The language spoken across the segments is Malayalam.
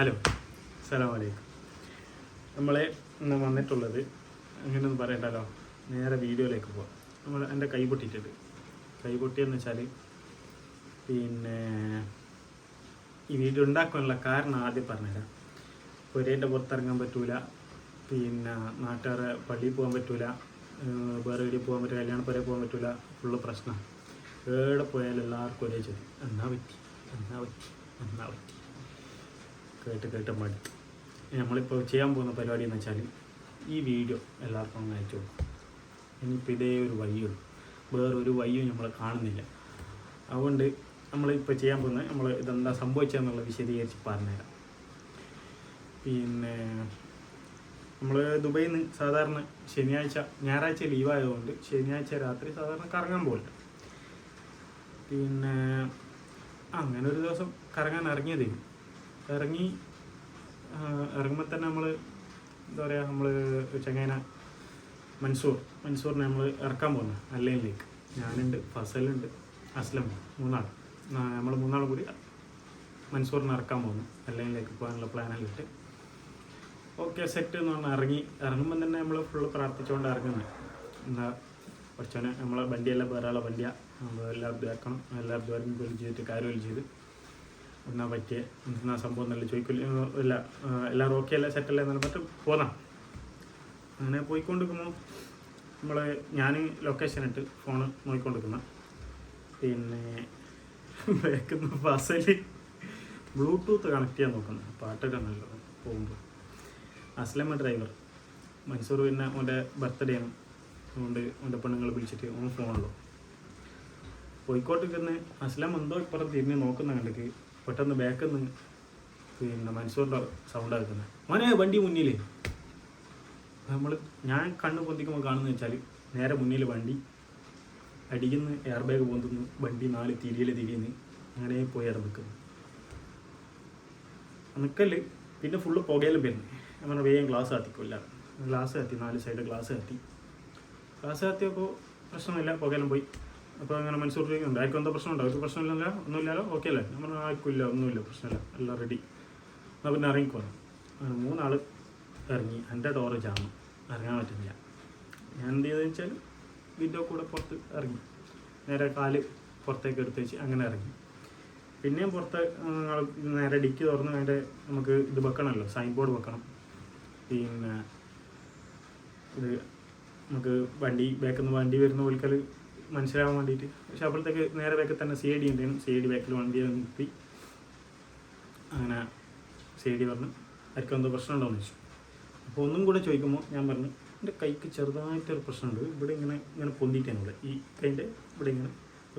ഹലോ. സലാം വലൈക്കും നമ്മളെ ഇന്ന് വന്നിട്ടുള്ളത് അങ്ങനെയൊന്നും പറയണ്ടല്ലോ? നേരെ വീഡിയോയിലേക്ക് പോവാം. നമ്മൾ എന്റെ കൈ പൊട്ടിയിട്ടുണ്ട്. കൈ പൊട്ടിയെന്ന് വെച്ചാൽ പിന്നെ ഈ വീഡിയോ ഉണ്ടാക്കാനുള്ള കാരണം ആദ്യം പറഞ്ഞുതരാം. പുരേന്റെ പുറത്തിറങ്ങാൻ പറ്റൂല. പിന്നെ നാട്ടുകാരെ പള്ളിയിൽ പോകാൻ പറ്റൂല. വേറെ വീട്ടിൽ പോകാൻ പറ്റില്ല കല്യാണ പോകാൻ പറ്റൂല. ഫുള്ള് പ്രശ്നമാണ്. എവിടെ പോയാലും എല്ലാവർക്കും ഒരേ ചോദ്യം. എന്നാ പറ്റി? എന്നാ പറ്റി? എന്നാ പറ്റി? കേട്ട് കേട്ട് മടുത്തു. നമ്മളിപ്പോൾ ചെയ്യാൻ പോകുന്ന പരിപാടി എന്ന് വെച്ചാൽ ഈ വീഡിയോ എല്ലാവർക്കും ഒന്ന് അയച്ചു കൊടുക്കും. ഇനിയിപ്പോൾ ഇതേ ഒരു വഴിയുള്ളൂ വേറൊരു വഴിയും നമ്മൾ കാണുന്നില്ല. അതുകൊണ്ട് നമ്മളിപ്പോൾ ചെയ്യാൻ പോകുന്നത് നമ്മൾ ഇതെന്താ സംഭവിച്ചതെന്നുള്ള വിശദീകരിച്ച് പറഞ്ഞുതരാം. പിന്നെ നമ്മൾ ദുബൈയിൽ നിന്ന് സാധാരണ ശനിയാഴ്ച ഞായറാഴ്ച ലീവായതുകൊണ്ട് ശനിയാഴ്ച രാത്രി സാധാരണ കറങ്ങാൻ പോകില്ല പിന്നെ അങ്ങനെ ഒരു ദിവസം കറങ്ങാൻ ഇറങ്ങിയതേ ഇറങ്ങി ഇറങ്ങുമ്പോൾ തന്നെ നമ്മൾ എന്താ പറയുക നമ്മൾ ചങ്ങേന മൻസൂർ മൻസൂറിനെ നമ്മൾ ഇറക്കാൻ പോകുന്നത് അല്ലയിലേക്ക് ഞാനുണ്ട് ഫസലുണ്ട് അസ്ലം മൂന്നാൾ. നമ്മൾ മൂന്നാൾ കൂടി മൻസൂറിനെ ഇറക്കാൻ പോകുന്നു അല്ലയിലേക്ക് പോകാനുള്ള പ്ലാനെല്ലാം ഇട്ട് ഓക്കെ സെറ്റ് എന്ന് പറഞ്ഞാൽ ഇറങ്ങി ഇറങ്ങുമ്പോൾ തന്നെ നമ്മൾ ഫുള്ള് പ്രാർത്ഥിച്ചുകൊണ്ട് ഇറങ്ങുന്നത് എന്താ കുറച്ചോനെ നമ്മളെ വണ്ടിയെല്ലാം വേറെ ആളെ വണ്ടിയാണ് നമ്മൾ എല്ലാം ഇതാക്കണം എല്ലാം ദ്വാരം വിളിച്ച് ചെയ്തിട്ട് കാര്യം ചെയ്ത് എന്നാ പറ്റിയ എന്നാ സംഭവം എന്നല്ല ചോദിക്കില്ല ഇല്ല എല്ലാവരും ഓക്കെ അല്ലേ? സെറ്റല്ലേ എന്നാലും പറ്റും. പോന്നാം. അങ്ങനെ പോയിക്കൊണ്ടിരിക്കുമ്പോൾ നമ്മൾ ഞാൻ ലൊക്കേഷൻ ഇട്ട് ഫോണ് നോക്കിക്കൊണ്ടിരിക്കുന്ന. പിന്നെ വേക്കുന്ന ബസ്സിൽ ബ്ലൂടൂത്ത് കണക്ട് ചെയ്യാൻ നോക്കുന്നത് പാട്ടൊക്കെയാണല്ലോ പോകുമ്പോൾ അസ്ലമ ഡ്രൈവർ മൈസൂർ പിന്നെ അവന്റെ ബർത്ത്ഡേ ആണ്. അതുകൊണ്ട് അവന്റെ പെണ്ണുങ്ങൾ വിളിച്ചിട്ട് ഓൻ ഫോണുള്ളൂ പോയിക്കോട്ടിരിക്കുന്ന അസ്ലം എന്തോ ഇപ്പുറം തിരിഞ്ഞ് നോക്കുന്ന കണ്ടിട്ട് പെട്ടെന്ന് ബാക്കിൽ നിന്ന് പിന്നെ മൻസൂറിന്റെ സൗണ്ട് ആക്കുന്നത്. മോനെ വണ്ടി മുന്നിൽ നമ്മൾ ഞാൻ കണ്ണ് പൊന്തിക്കുമ്പോൾ കാണുന്നത് വെച്ചാൽ നേരെ മുന്നിൽ വണ്ടി. അടിക്കുന്ന എയർ ബാഗ് പൊന്തുന്നു. വണ്ടി നാല് തിരിയിൽ തിരിയുന്നു അങ്ങനെ പോയി അവിടെ നിൽക്കുന്നു. നിൽക്കൽ പിന്നെ ഫുള്ള് പുകയിലും വരുന്നു അങ്ങനെ വേഗം ഗ്ലാസ് കത്തിക്കില്ല ഗ്ലാസ് കത്തി നാല് സൈഡ് ഗ്ലാസ് കത്തി. ഗ്ലാസ് കത്തിയപ്പോൾ പ്രശ്നമില്ല. പുകയിലും പോയി. അപ്പോൾ അങ്ങനെ മനസ്സൂർ ചോദിക്കുന്നുണ്ട്. ആർക്കും എന്താ പ്രശ്നമുണ്ടോ? അവർക്ക് പ്രശ്നമില്ലല്ലോ ഒന്നുമില്ലല്ലോ? ഓക്കെ അല്ലേ? നമ്മൾ ആർക്കില്ല ഒന്നുമില്ല പ്രശ്നമില്ല. എല്ലാം റെഡി എന്നാൽ പിന്നെ ഇറങ്ങിക്കോണം അങ്ങനെ മൂന്നാൾ ഇറങ്ങി. എന്റെ ഡോറ് ജാമു ഇറങ്ങാൻ പറ്റുന്നില്ല. ഞാൻ എന്ത് ചെയ്തതെന്ന് വെച്ചാൽ വിൻഡോ കൂടെ പുറത്ത് ഇറങ്ങി. നേരെ കാൽ പുറത്തേക്ക് എടുത്ത് വെച്ച് അങ്ങനെ ഇറങ്ങി. പിന്നെയും പുറത്ത് നേരെ ഡിക്കി തുറന്ന് അതിന്റെ നമുക്ക് ഇത് വെക്കണമല്ലോ? സൈൻ ബോർഡ് വെക്കണം. പിന്നെ ഇത് നമുക്ക് വണ്ടി ബാക്കിൽ നിന്ന് വണ്ടി വരുന്ന പോലിക്കൽ മനസ്സിലാവാൻ വേണ്ടിയിട്ട്. പക്ഷെ അപ്പോഴത്തേക്ക് നേരെ ബാക്കിൽ തന്നെ സി ഡി ഉണ്ടായിരുന്നു സി ഡി ബാക്കിൽ വണ്ടി നിർത്തി. അങ്ങനെ സി ഡി പറഞ്ഞു ആർക്കും എന്തോ പ്രശ്നമുണ്ടോ എന്ന് ചോദിച്ചു. അപ്പോൾ ഒന്നും കൂടെ ചോദിക്കുമ്പോൾ ഞാൻ പറഞ്ഞു എന്റെ കൈക്ക് ചെറുതായിട്ടൊരു പ്രശ്നമുണ്ട്. ഇവിടെ ഇങ്ങനെ ഇങ്ങനെ പൊന്തിയിട്ടാണ് ഇവിടെ ഈ കൈന്റെ ഇവിടെ ഇങ്ങനെ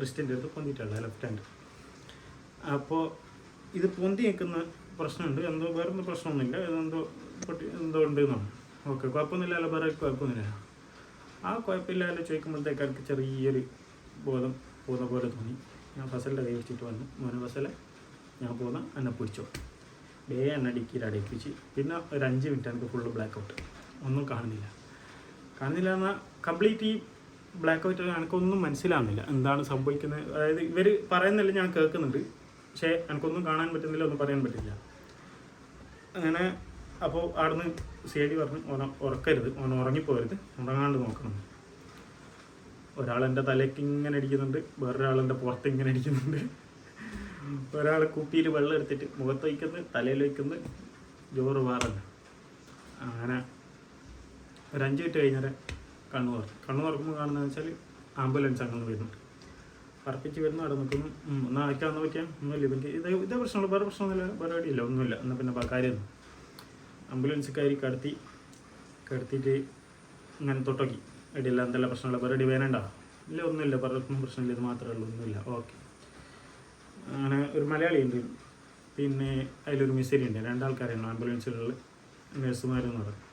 റിസ്റ്റിന്റെ അടുത്ത് പൊന്തിയിട്ടുള്ള ലെഫ്റ്റ് ഹാൻഡ് അപ്പോൾ ഇത് പൊന്തി നിൽക്കുന്ന പ്രശ്നമുണ്ട്. എന്തോ വേറെ പ്രശ്നമൊന്നുമില്ല. ഇതെന്തോ എന്തോ ഉണ്ട് എന്നാണ് ഓക്കെ കുഴപ്പമൊന്നുമില്ല അല്ല വേറെ കുഴപ്പമൊന്നുമില്ല. ആ കുഴപ്പമില്ലാതെ ചോദിക്കുമ്പോഴത്തേക്ക് എനിക്ക് ചെറിയൊരു ബോധം പോകുന്ന പോലെ തോന്നി. ഞാൻ ഫസലിന്റെ കൈ വെച്ചിട്ട് വന്നു. മോനെ ഫസലെ ഞാൻ പോകുന്ന എന്നെ പിടിച്ചോ. ഡേ എന്നെ ഡിക്കിയിൽ അടയിപ്പിച്ച് പിന്നെ ഒരു അഞ്ച് മിനിറ്റ് എനിക്ക് ഫുള്ള് ബ്ലാക്ക് ഔട്ട് ഒന്നും കാണുന്നില്ല. കാണുന്നില്ല എന്നാൽ കംപ്ലീറ്റ് ഈ ബ്ലാക്ക് ഔട്ട് എനിക്കൊന്നും മനസ്സിലാവുന്നില്ല എന്താണ് സംഭവിക്കുന്നത്. അതായത് ഇവർ പറയുന്നില്ല ഞാൻ കേൾക്കുന്നുണ്ട്. പക്ഷേ എനിക്കൊന്നും കാണാൻ പറ്റുന്നില്ല ഒന്നും പറയാൻ പറ്റില്ല. അങ്ങനെ അപ്പോൾ അവിടുന്ന് സി ഐ ഡി പറഞ്ഞു ഓന ഉറക്കരുത് ഓൻ ഉറങ്ങിപ്പോരുത് ഉറങ്ങാണ്ട് നോക്കണം. ഒരാൾ എന്റെ തലയ്ക്ക് ഇങ്ങനെ അടിക്കുന്നുണ്ട് വേറൊരാൾ എന്റെ പുറത്ത് ഇങ്ങനെ അടിക്കുന്നുണ്ട് ഒരാൾ കുപ്പിയിൽ വെള്ളം എടുത്തിട്ട് മുഖത്ത് വയ്ക്കുന്നു തലയിൽ വയ്ക്കുന്നു ജോറ് വേറല്ല. അങ്ങനെ ഒരു അഞ്ച് മിനിറ്റ് കഴിഞ്ഞാൽ കണ്ണു തുറക്കും കണ്ണു തുറക്കുമ്പോൾ കാണുന്നതെന്ന് വെച്ചാൽ ആംബുലൻസ് അങ്ങനെ വരുന്നുണ്ട്. പറപ്പിച്ച് വരുന്നു അവിടെ നിൽക്കുന്നു. ഉം, എന്നാ അയക്കാന്ന് ഒന്നുമില്ല ഇതേ ഇത് പ്രശ്നമുള്ളൂ വേറെ പ്രശ്നമൊന്നുമില്ല പരിപാടിയില്ല ഒന്നുമില്ല എന്നാൽ പിന്നെ പ- കാര്യമൊന്നും ആംബുലൻസ് കയറി കടത്തി കടത്തിയിട്ട് ഇങ്ങനെ തൊട്ടോക്കി. അടിയില്ല എന്തെല്ലാം പ്രശ്നമുള്ള പരിപാടി വേണണ്ട ഇല്ല ഒന്നുമില്ല. പലർക്കും പ്രശ്നമില്ല. ഇത് മാത്രമേ ഉള്ളൂ. ഒന്നുമില്ല. ഓക്കെ അങ്ങനെ ഒരു മലയാളിയുണ്ട് പിന്നെ അതിലൊരു മിസ്സരി ഉണ്ട്. രണ്ടാൾക്കാരാണ് ആംബുലൻസിലുള്ള നഴ്സുമാരെന്ന് പറയും.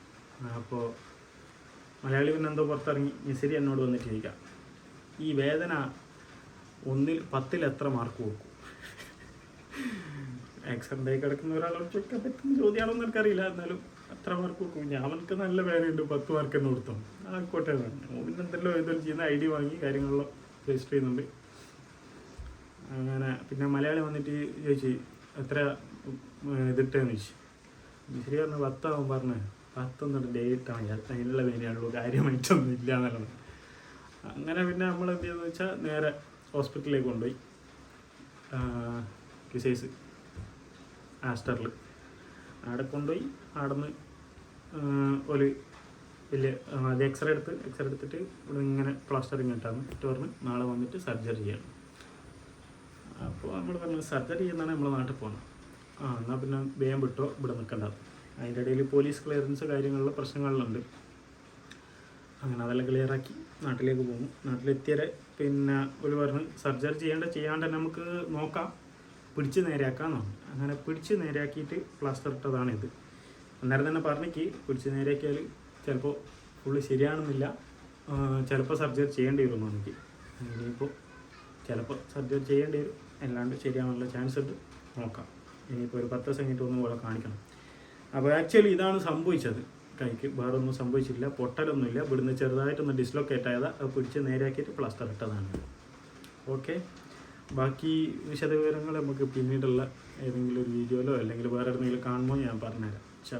അപ്പോൾ മലയാളി പിന്നെ എന്തോ പുറത്തിറങ്ങി. മിസ്സരി എന്നോട് വന്നിട്ട് ഈ വേദന ഒന്നിൽ പത്തിൽ എത്ര മാർക്ക് കൊടുക്കും? ആക്സിഡന്റ് ആയി കിടക്കുന്ന ഒരാളോട് ചോദിക്കാൻ പറ്റുന്ന ചോദ്യമാണോ എന്ന് എനിക്കറിയില്ല. എന്നാലും അത്ര മാർക്ക് കൊടുക്കും ഞാൻ അവനക്ക് നല്ല വേദനയുണ്ട്. പത്ത് മാർക്ക് എന്ന് കൊടുത്തു. ആയിക്കോട്ടെ പിന്നെ എന്തെല്ലോ ഏതെങ്കിലും ചെയ്യുന്ന ഐ ഡി വാങ്ങി കാര്യങ്ങളെല്ലാം രജിസ്റ്റർ ചെയ്യുന്നുണ്ട്. അങ്ങനെ പിന്നെ മലയാളി വന്നിട്ട് ചോദിച്ചു എത്ര ഇതിട്ടെന്ന്? ചോദിച്ചു. ശരി പറഞ്ഞ പത്താവും പറഞ്ഞു പത്തൊന്നും ഡേറ്റ് ആണ്. അതിനുള്ള പേരാണുള്ളൂ കാര്യമായിട്ടൊന്നും ഇല്ല എന്നുള്ളത് അങ്ങനെ പിന്നെ നമ്മൾ എന്ത് ചെയ്യുന്നത് വെച്ചാൽ നേരെ ഹോസ്പിറ്റലിലേക്ക് കൊണ്ടുപോയി. കിസൈസ് ആസ്റ്ററിൽ. അവിടെ കൊണ്ടുപോയി അവിടെ നിന്ന് ഒരു വലിയ അത് എക്സ്റേ എടുത്ത് എക്സ്റേ എടുത്തിട്ട് ഇവിടെ ഇങ്ങനെ പ്ലാസ്റ്ററിങ് ഇട്ടാണ്. എന്നിട്ട് നാളെ വന്നിട്ട് സർജറി ചെയ്യണം. അപ്പോൾ നമ്മൾ പറഞ്ഞു സർജറി ചെയ്യുന്നതാണ് നമ്മൾ നാട്ടിൽ പോകുന്നത് ആ എന്നാൽ പിന്നെ വേഗം വിട്ടോ ഇവിടെ നിൽക്കണ്ട അതിന്റെ ഇടയിൽ പോലീസ് ക്ലിയറൻസ് കാര്യങ്ങളുള്ള പ്രശ്നങ്ങളിലുണ്ട്. അങ്ങനെ അതെല്ലാം ക്ലിയറാക്കി നാട്ടിലേക്ക് പോകും നാട്ടിലെത്തിയരെ പിന്നെ ഒരു പറഞ്ഞ് സർജറി ചെയ്യേണ്ട ചെയ്യാണ്ട് തന്നെ നമുക്ക് നോക്കാം. പിടിച്ച് നേരെയാക്കാമെന്നാണ് അങ്ങനെ പിടിച്ച് നേരെയാക്കിയിട്ട് പ്ലാസ്റ്റർ ഇട്ടതാണ് ഇത് അന്നേരം തന്നെ പറഞ്ഞിക്ക് പിടിച്ച് നേരെയാക്കിയാൽ ചിലപ്പോൾ ഫുള്ള് ശരിയാണെന്നില്ല. ചിലപ്പോൾ സർജറി ചെയ്യേണ്ടി വരും എനിക്ക് ഇനിയിപ്പോൾ ചിലപ്പോൾ സർജറി ചെയ്യേണ്ടി വരും. അല്ലാണ്ട് ശരിയാവാനുള്ള ചാൻസ് ഉണ്ട്. നോക്കാം. ഇനിയിപ്പോൾ ഒരു പത്ത് ദിവസം കഴിഞ്ഞിട്ട് ഒന്നും കൂടെ കാണിക്കണം. അപ്പോൾ ആക്ച്വലി ഇതാണ് സംഭവിച്ചത്. കൈക്ക് വേറെ ഒന്നും സംഭവിച്ചില്ല പൊട്ടലൊന്നുമില്ല. ഇവിടുന്ന് ചെറുതായിട്ടൊന്ന് ഡിസ്ലൊക്കേറ്റ് ആയതാണ് അത് പിടിച്ച് നേരെയാക്കിയിട്ട് പ്ലാസ്റ്റർ ഇട്ടതാണ്. ഓക്കെ ബാക്കി വിശദവിവരങ്ങൾ നമുക്ക് പിന്നീടുള്ള ഏതെങ്കിലും ഒരു വീഡിയോയിലോ അല്ലെങ്കിൽ വേറെ എവിടെയെങ്കിലും കാണുമ്പോൾ ഞാൻ പറഞ്ഞുതരാം. ചാ